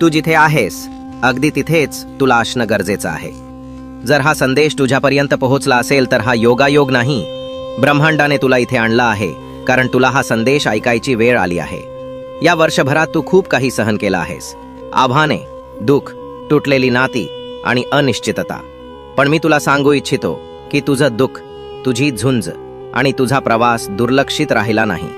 तू जिथे आहेस अगदी तिथेच तुला असणं गरजेचं आहे. जर हा संदेश तुझ्यापर्यंत पोहोचला असेल तर हा योगायोग नाही. ब्रह्मांडाने तुला इथे आणला आहे कारण तुला हा संदेश ऐकायची वेळ आली आहे. या वर्षभरात तू खूप काही सहन केला आहेस. आव्हाने दुःख तुटलेली नाती आणि अनिश्चितता. पण मी तुला सांगू इच्छितो की तुझं दुःख तुझी झुंज आणि तुझा प्रवास दुर्लक्षित राहिला नाही.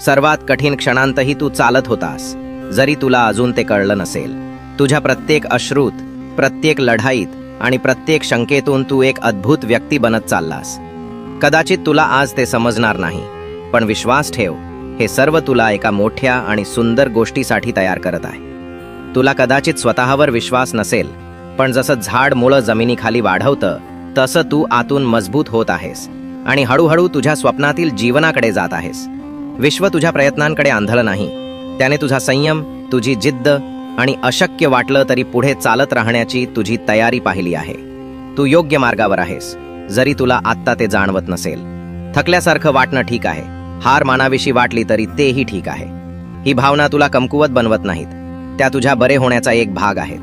सर्वात कठीण क्षणांतही तू चालत होतास. जरी तुला अजून ते कळलं नसेल तुझ्या प्रत्येक अश्रूत प्रत्येक लढाईत आणि प्रत्येक शंकेतून तू एक अद्भुत व्यक्ती बनत चाललास. कदाचित तुला आज ते समजणार नाही पण विश्वास ठेव हे सर्व तुला एका मोठ्या आणि सुंदर गोष्टीसाठी तयार करत आहे. तुला कदाचित स्वतःवर विश्वास नसेल पण जसं झाड मुळं जमिनीखाली वाढवतं तसं तू आतून मजबूत होत आहेस आणि हळूहळू तुझ्या स्वप्नातील जीवनाकडे जात आहेस. विश्व तुझ्या प्रयत्नांकडे आंधळं नाही त्याने तुझा संयम तुझी जिद्द आणि अशक्य वाटलं तरी पुढे चालत राहण्याची तुझी तयारी पाहिली आहे. तू योग्य मार्गावर आहेस जरी तुला आत्ता ते जाणवत नसेल. थकल्यासारखं वाटणं ठीक आहे हार मानाविषयी वाटली तरी तेही ठीक आहे. ही भावना तुला कमकुवत बनवत नाहीत त्या तुझ्या बरे होण्याचा एक भाग आहेत.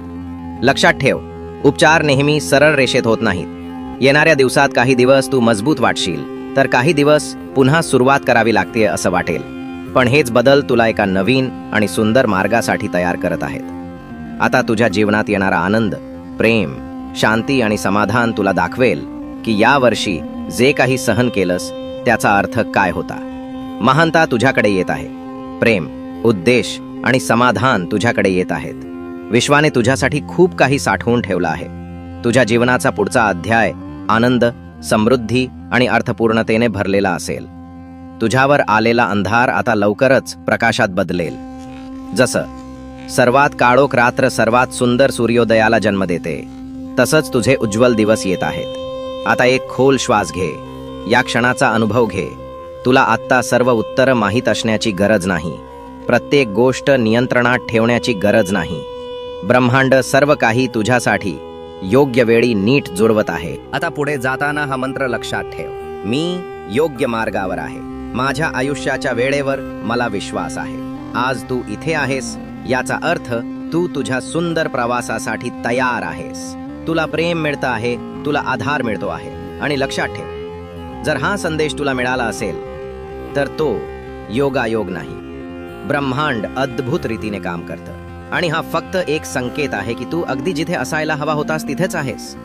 लक्षात ठेव उपचार नेहमी सरळ रेषेत होत नाहीत. येणाऱ्या दिवसात काही दिवस तू मजबूत वाटशील तर काही दिवस पुन्हा सुरुवात करावी लागते असं वाटेल. पण हेच बदल तुला एका नवीन आणि सुंदर मार्गासाठी तयार करत आहेत. आता तुझ्या जीवनात येणारा आनंद प्रेम शांती आणि समाधान तुला दाखवेल की या वर्षी जे काही सहन केलंस त्याचा अर्थ काय होता. महानता तुझ्याकडे येत आहे. प्रेम उद्देश आणि समाधान तुझ्याकडे येत आहेत. विश्वाने तुझ्यासाठी खूप काही साठवून ठेवलं आहे. तुझ्या जीवनाचा पुढचा अध्याय आनंद समृद्धी आणि अर्थपूर्णतेने भरलेला असेल. तुझ्यावर आलेला अंधार आता लवकरच प्रकाशात बदलेल. जसं सर्वात काळोख रात्र सर्वात सुंदर सूर्योदयाला जन्म देते. तसंच तुझे उज्ज्वल दिवस येत आहेत. आता एक खोल श्वास घे. या क्षणाचा अनुभव घे. तुला आत्ता सर्व उत्तरं माहीत असण्याची गरज नाही. प्रत्येक गोष्ट नियंत्रणात ठेवण्याची गरज नाही. ब्रह्मांड सर्व काही तुझ्यासाठी योग्य वेळी नीट जुळवत आहे. आता पुढे जाताना हा मंत्र लक्षात ठेव. मी योग्य मार्गावर आहे. माझ्या आयुष्याच्या वेळेवर मला विश्वास आहे. आज तू इथे आहेस. याचा अर्थ तू तुझ्या सुंदर प्रवासासाठी तयार आहेस. तुला प्रेम मिळतं आहे तुला आधार मिळतो आहे. आणि लक्षात ठेव जर हा संदेश तुला मिळाला असेल तर तो योगायोग नाही. ब्रह्मांड अद्भुत रीतीने काम करतं. आणि हा फक्त एक संकेत आहे की तू अगदी जिथे असायला हवा होतास तिथेच आहेस.